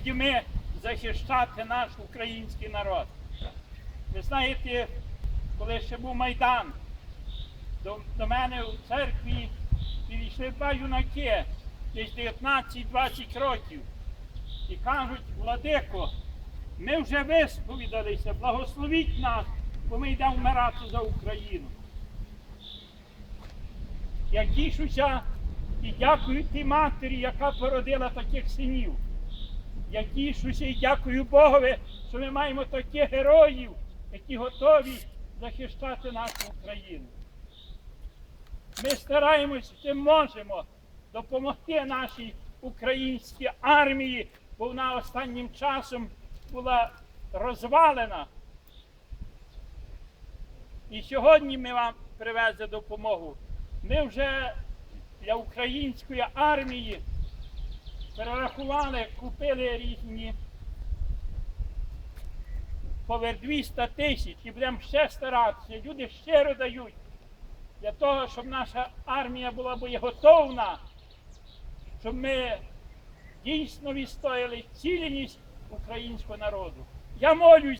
людьми захищати наш український народ. Ви знаєте, коли ще був Майдан, до, до мене у церкві підійшли два юнаки, десь 19-20 років, і кажуть, Владико, ми вже висповідалися, благословіть нас, бо ми йдемо вмирати за Україну. Я тішуся і дякую тій матері, яка породила таких синів. Я тішуся і дякую Богові, що ми маємо таких героїв, які готові захищати нашу Україну. Ми стараємось, чим можемо допомогти нашій українській армії, бо вона останнім часом була розвалена. І сьогодні ми вам привезли допомогу. Ми вже для української армії перерахували, купили різні повер 200 тисяч і будемо ще старатися. Люди щиро дають для того, щоб наша армія була боєготовна, щоб ми дійсно відстояли цілісність українського народу. Я молюсь.